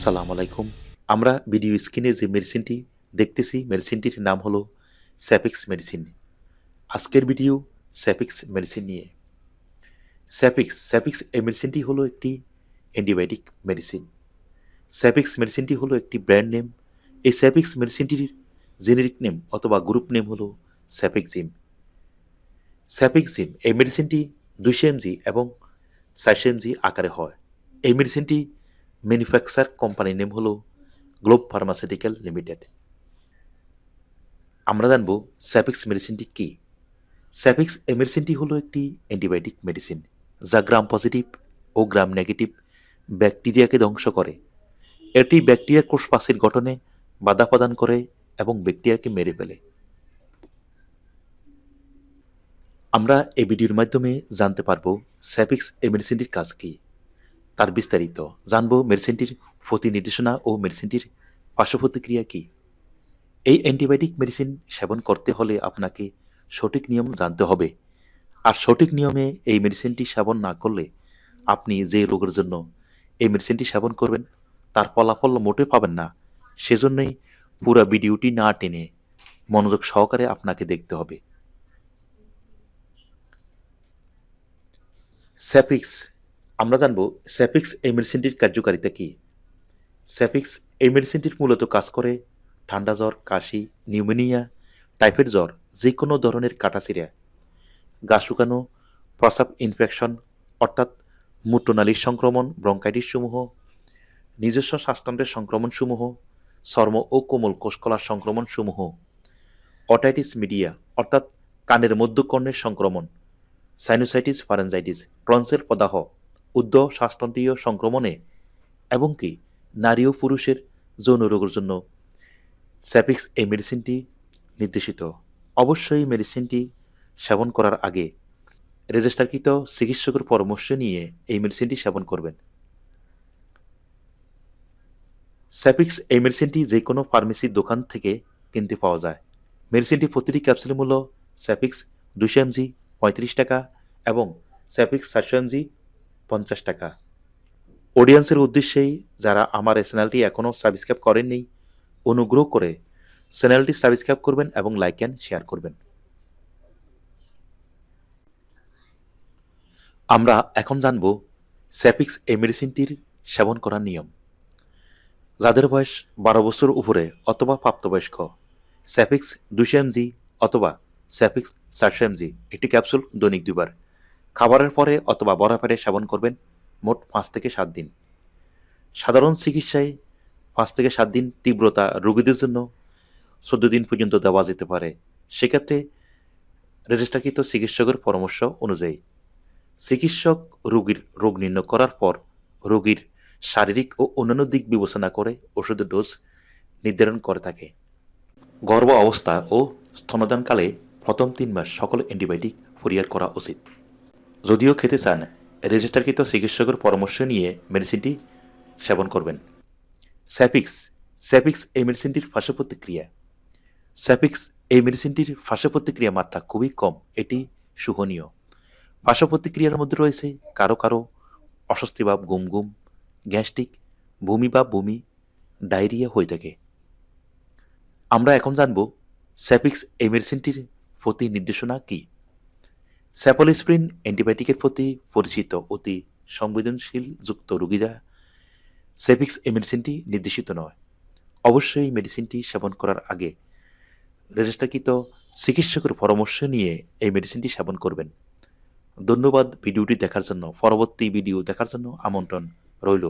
আসসালামু আলাইকুম। আমরা ভিডিও স্ক্রিনে যে মেডিসিনটি দেখতেছি, মেডিসিনটির নাম হলো স্যাপিক্স মেডিসিন। আজকের ভিডিও স্যাপিক্স মেডিসিন নিয়ে। স্যাপিক্স স্যাপিক্স এই মেডিসিনটি হলো একটি অ্যান্টিবায়োটিক মেডিসিন। স্যাপিক্স মেডিসিনটি হলো একটি ব্র্যান্ড নেম। এই স্যাপিক্স মেডিসিনটির জেনেরিক নেম অথবা গ্রুপ নেম হলো স্যাপিক্সিম। স্যাপিক্সিম এই মেডিসিনটি দুইশো এমজি এবং চারশো এমজি আকারে হয়। এই মেডিসিনটি ম্যানুফ্যাকচার কোম্পানির নেম হলো গ্লোব ফার্মাসিউটিক্যাল লিমিটেড। আমরা জানব স্যাপিক্স মেডিসিনটি কী। স্যাপিক্স এই মেডিসিনটি হলো একটি অ্যান্টিবায়োটিক মেডিসিন যা গ্রাম পজিটিভ ও গ্রাম নেগেটিভ ব্যাকটেরিয়াকে ধ্বংস করে। এটি ব্যাকটেরিয়ার কোষপাশির গঠনে বাধা প্রদান করে এবং ব্যাকটেরিয়াকে মেরে ফেলে। আমরা এই ভিডিওর মাধ্যমে জানতে পারব স্যাপিক্স এই মেডিসিনটির কাজ কী। তার বিস্তারিত। জানব মেডিসিনটির প্রতি নির্দেশনা ও মেডিসিনটির পার্শ্ব প্রতিক্রিয়া কী। এই অ্যান্টিবায়োটিক মেডিসিন সেবন করতে হলে আপনাকে সঠিক নিয়ম জানতে হবে। আর সঠিক নিয়মে এই মেডিসিনটি সেবন না করলে আপনি যে রোগের জন্য এই মেডিসিনটি সেবন করবেন, তার ফলাফল মোটে পাবেন না। সেজন্যই পুরো ভিডিওটি না টেনে মনোযোগ সহকারে আপনাকে দেখতে হবে। স্যাপিক্স আমরা জানব স্যাপিক্স এই মেডিসিনটির কার্যকারিতা কী। স্যাপিক্স এই মেডিসিনটির মূলত কাজ করে ঠান্ডা জ্বর, কাশি, নিউমোনিয়া, টাইফয়েড জ্বর যে কোনো ধরনের কাটাছিড়া গা শুকানো প্রসাব ইনফেকশন, অর্থাৎ মূত্রনালীর সংক্রমণ, ব্রঙ্কাইটিস সমূহ, নিজস্ব শ্বাসতন্ত্রের সংক্রমণ সমূহ, চর্ম ও কোমল কোষকলার সংক্রমণ সমূহ, অটাইটিস মিডিয়া, অর্থাৎ কানের মধ্যকর্ণের সংক্রমণ, সাইনোসাইটিস, ফারেনজাইটিস ট্রন্সেল প্রদাহ। উদ্ধ শ্বাসতন্ত্রীয় সংক্রমণে এবং কি নারী ও পুরুষের যৌন রোগের জন্য স্যাপিক্স এই মেডিসিনটি নির্দেশিত। অবশ্যই মেডিসিনটি সেবন করার আগে রেজিস্টারকৃত চিকিৎসকের পরামর্শ নিয়ে এই মেডিসিনটি সেবন করবেন। স্যাপিক্স এই মেডিসিনটি যে কোনো ফার্মেসির দোকান থেকে কিনতে পাওয়া যায়। মেডিসিনটি প্রতিটি ক্যাপসুলের মূল্য স্যাপিক্স দুশো এমজি, পঁয়ত্রিশ টাকা এবং স্যাপিক্স চারশো এমজি পঞ্চাশ টাকা। অডিয়েন্সের উদ্দেশ্যেই যারা আমার এই চ্যানেলটি এখনও সাবস্ক্রাইব করেননি, অনুগ্রহ করে চ্যানেলটি সাবস্ক্রাইব করবেন এবং লাইক অ্যান্ড শেয়ার করবেন। আমরা এখন জানব স্যাপিক্স এই মেডিসিনটির সেবন করার নিয়ম। যাদের বয়স বারো বছর উপরে অথবা প্রাপ্তবয়স্ক স্যাপিক্স দুশো এমজি অথবা স্যাপিক্স চারশো এমজি, একটি ক্যাপসুল দৈনিক দুবার খাবারের পরে অথবা বরাফারে সেবন করবেন মোট পাঁচ থেকে সাত দিন। সাধারণ চিকিৎসায় পাঁচ থেকে সাত দিন তীব্রতা রোগীদের জন্য চোদ্দ দিন পর্যন্ত দেওয়া যেতে পারে। সেক্ষেত্রে রেজিস্ট্রাকৃত চিকিৎসকের পরামর্শ অনুযায়ী চিকিৎসক রোগীর রোগ নির্ণয় করার পর রোগীর শারীরিক ও অন্যান্য দিক বিবেচনা করে ওষুধের ডোজ নির্ধারণ করে থাকে। গর্ভ অবস্থা ও স্তনদানকালে প্রথম তিন মাস সকল অ্যান্টিবায়োটিক পরিহার করা উচিত। যদিও খেতে চান রেজিস্টারকৃত চিকিৎসকের পরামর্শ নিয়ে মেডিসিনটি সেবন করবেন। স্যাপিক্স স্যাপিক্স এই মেডিসিনটির পার্শ্ব প্রতিক্রিয়া স্যাপিক্স এই মেডিসিনটির পার্শ্ব প্রতিক্রিয়া মাত্রা খুবই কম, এটি সুহনীয় পার্শ্ব প্রতিক্রিয়ার মধ্যে রয়েছে কারও কারও অস্বস্তি ভাব গুম গুম, গ্যাস্ট্রিক, বমি বা বমি, ডায়রিয়া হয়ে থাকে। আমরা এখন জানব স্যাপিক্স এই মেডিসিনটির প্রতি নির্দেশনা কী। স্যাপোলিস্প্রিন অ্যান্টিবায়োটিকের প্রতি পরিচিত অতি সংবেদনশীল যুক্ত রোগীরা সেপিক্স এই মেডিসিনটি নির্দেশিত নয়। অবশ্যই মেডিসিনটি সেবন করার আগে রেজিস্টারকৃত চিকিৎসকের পরামর্শ নিয়ে এই মেডিসিনটি সেবন করবেন। ধন্যবাদ ভিডিওটি দেখার জন্য। পরবর্তী ভিডিও দেখার জন্য আমন্ত্রণ রইল।